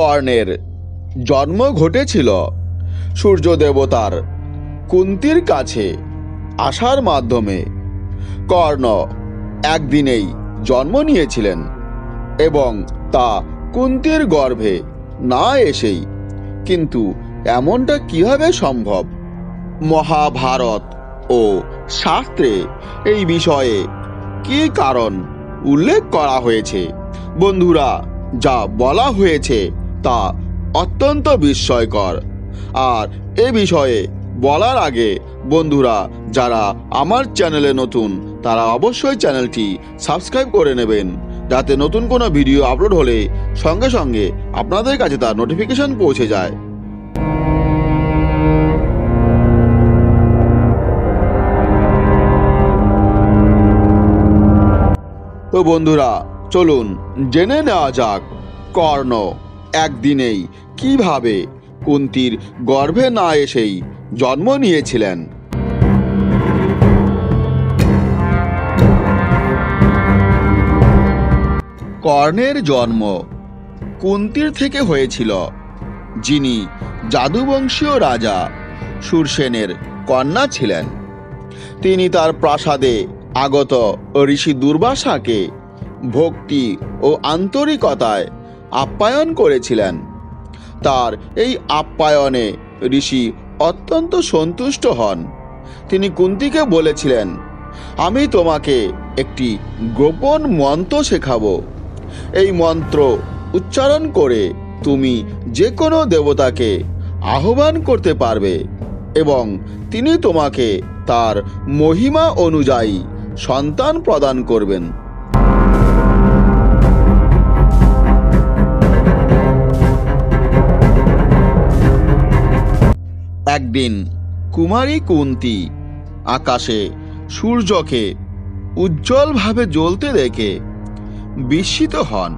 কর্ণের জন্ম ঘটেছিল সূর্য দেবতার কুন্তির কাছে আসার মাধ্যমে। কর্ণ একদিনেই জন্ম নিয়েছিলেন এবং তা কুন্তির গর্ভে না এসেই, কিন্তু এমনটা কীভাবে সম্ভব? মহাভারত ও শাস্ত্রে এই বিষয়ে কী কারণ উল্লেখ করা হয়েছে? বন্ধুরা, যা বলা হয়েছে তা অত্যন্ত বিস্ময়কর। আর এ বিষয়ে বলার আগে বন্ধুরা, যারা আমার চ্যানেলে নতুন, তারা অবশ্যই চ্যানেলটি সাবস্ক্রাইব করে নেবেন, যাতে নতুন কোনো ভিডিও আপলোড হলে সঙ্গে সঙ্গে আপনাদের কাছে তার নোটিফিকেশন পৌঁছে যায়। তো বন্ধুরা, চলুন জেনে নেওয়া যাক কর্ণ। একদিনেই। কীভাবে? কুন্তির গর্ভে না এসেই জন্ম নিয়েছিলেন। কর্ণের জন্ম কুন্তির থেকে হয়েছিল। যিনি জাদুবংশীয় রাজা সুরসেনের কন্যা ছিলেন। তিনি তার প্রাসাদে আগত ঋষি দুর্বাসাকে ভক্তি ও আন্তরিকতায় আপ্যায়ন করেছিলেন। তার এই আপ্যায়নে ঋষি অত্যন্ত সন্তুষ্ট হন। তিনি কুন্তিকে বলেছিলেন, আমি তোমাকে একটি গোপন মন্ত্র শেখাবো। এই মন্ত্র উচ্চারণ করে তুমি যে কোনো দেবতাকে আহ্বান করতে পারবে এবং তিনি তোমাকে তার মহিমা অনুযায়ী সন্তান প্রদান করবেন। একদিন কুমারী কুন্তি আকাশে সূর্যকে উজ্জ্বলভাবে জ্বলতে দেখে বিস্মিত হন।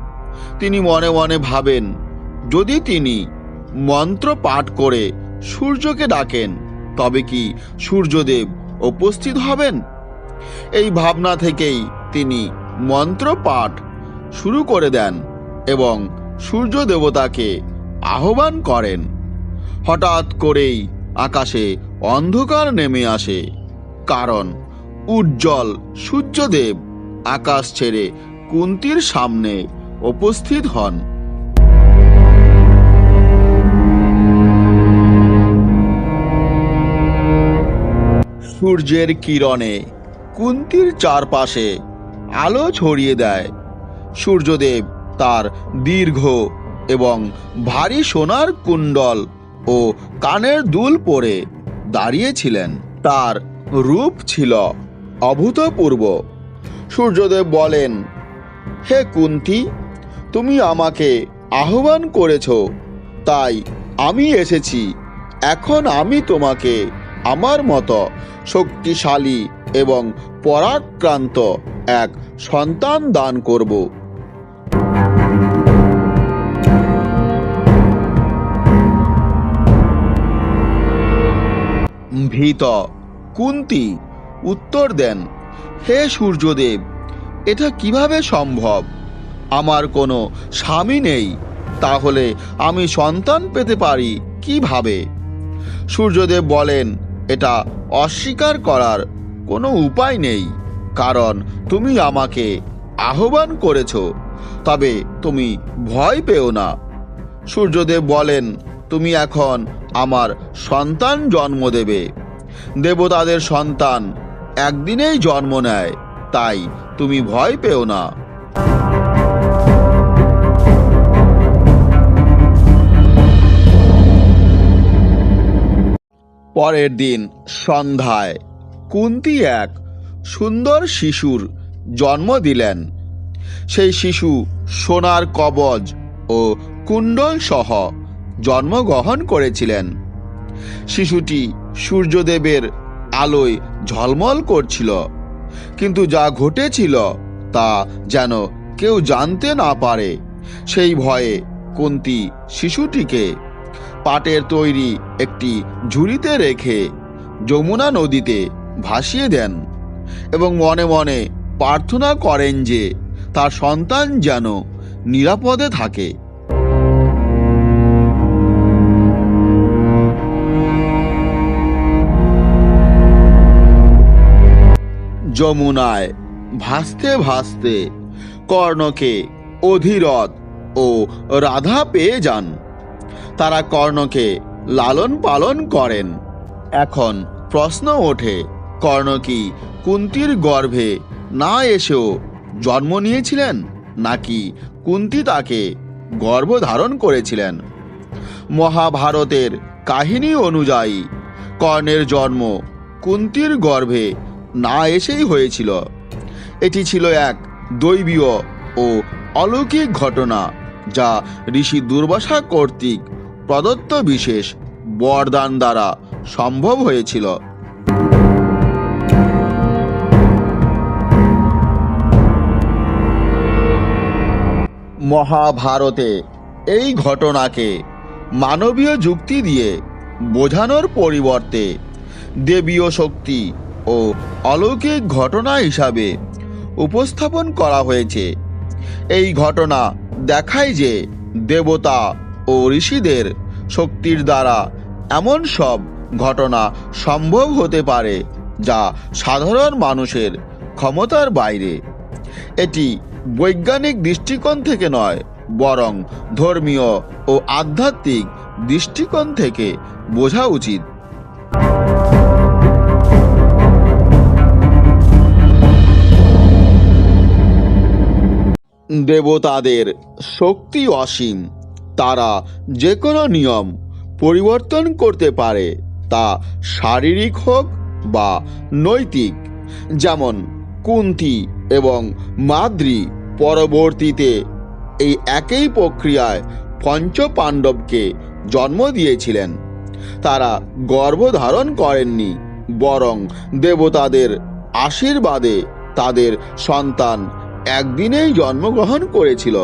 তিনি মনে মনে ভাবেন, যদি তিনি মন্ত্র পাঠ করে সূর্যকে ডাকেন, তবে কি সূর্যদেব উপস্থিত হবেন? এই ভাবনা থেকেই তিনি মন্ত্র পাঠ শুরু করে দেন এবং সূর্য দেবতাকে আহ্বান করেন। হঠাৎ করেই আকাশে অন্ধকার নেমে আসে, কারণ উজ্জ্বল সূর্যদেব আকাশ ছেড়ে কুন্তির সামনে উপস্থিত হন। সূর্যের কিরণে কুন্তির চারপাশে আলো ছড়িয়ে দেয়। সূর্যদেব তার দীর্ঘ এবং ভারী সোনার কুণ্ডল ও কানের দুল পরে দাঁড়িয়েছিলেন। তার রূপ ছিল অভূতপূর্ব। সূর্যদেব বলেন, হে কুন্তি, তুমি আমাকে আহ্বান করেছ, তাই আমি এসেছি। এখন আমি তোমাকে আমার মতো শক্তিশালী এবং পরাক্রান্ত এক সন্তান দান করব। ভীত কুন্তি, উত্তর দেন, হে সূর্যদেব, এটা কীভাবে সম্ভব? আমার কোনো স্বামী নেই, তাহলে আমি সন্তান পেতে পারি কীভাবে? সূর্যদেব বলেন, এটা অস্বীকার করার কোনো উপায় নেই, কারণ তুমি আমাকে আহ্বান করেছ, তবে তুমি ভয় পেও না। সূর্যদেব বলেন তুমি এখন আমার সন্তান জন্ম দেবে। দেবতাদের সন্তান একদিনেই জন্ম নেয়, তাই তুমি ভয় পেও না। পরের দিন সন্ধ্যায় কুন্তি এক সুন্দর শিশুর জন্ম দিলেন। সেই শিশু সোনার কবজ ও কুণ্ডল সহ জন্মগ্রহণ করেছিলেন। শিশুটি সূর্যদেবের আলোয় ঝলমল করছিল, কিন্তু যা ঘটেছিল তা যেন কেউ জানতে না পারে। সেই ভয়ে কুন্তি শিশুটিকে পাটের তৈরি একটি ঝুড়িতে রেখে যমুনা নদীতে ভাসিয়ে দেন এবং মনে মনে প্রার্থনা করেন যে তার সন্তান যেন নিরাপদে থাকে। যমুনায় ভাসতে ভাসতে কর্ণকে অধীরথ ও রাধা পেয়ে যান। তারা কর্ণকে লালন পালন করেন। এখন প্রশ্ন ওঠে, কর্ণ কি কুন্তির গর্ভে না এসেও জন্ম নিয়েছিলেন, নাকি কুন্তি তাকে গর্ভধারণ করেছিলেন? মহাভারতের কাহিনী অনুযায়ী কর্ণের জন্ম কুন্তির গর্ভে না এসেই হয়েছিল। এটি ছিল এক দৈবীয় ও অলৌকিক ঘটনা, যা ঋষি দুর্বাসা কর্তৃক প্রদত্ত বিশেষ বরদান দ্বারা সম্ভব হয়েছিল। মহাভারতে এই ঘটনাকে মানবীয় যুক্তি দিয়ে বোঝানোর পরিবর্তে দেবীয় শক্তি ও অলৌকিক ঘটনা হিসাবে উপস্থাপন করা হয়েছে। এই ঘটনা দেখায় যে দেবতা ও ঋষিদের শক্তির দ্বারা এমন সব ঘটনা সম্ভব হতে পারে যা সাধারণ মানুষের ক্ষমতার বাইরে। এটি বৈজ্ঞানিক দৃষ্টিকোণ থেকে নয়, বরং ধর্মীয় ও আধ্যাত্মিক দৃষ্টিকোণ থেকে বোঝা উচিত। দেবতাদের শক্তি অসীম। তারা যে কোনো নিয়ম পরিবর্তন করতে পারে, তা শারীরিক হোক বা নৈতিক। যেমন কুন্তি এবং মাদ্রি পরবর্তীতে এই একই প্রক্রিয়ায় পঞ্চ পাণ্ডবকে জন্ম দিয়েছিলেন। তারা গর্ভধারণ করেননি, বরং দেবতাদের আশীর্বাদে তাদের সন্তান একদিনেই জন্মগ্রহণ করেছিল।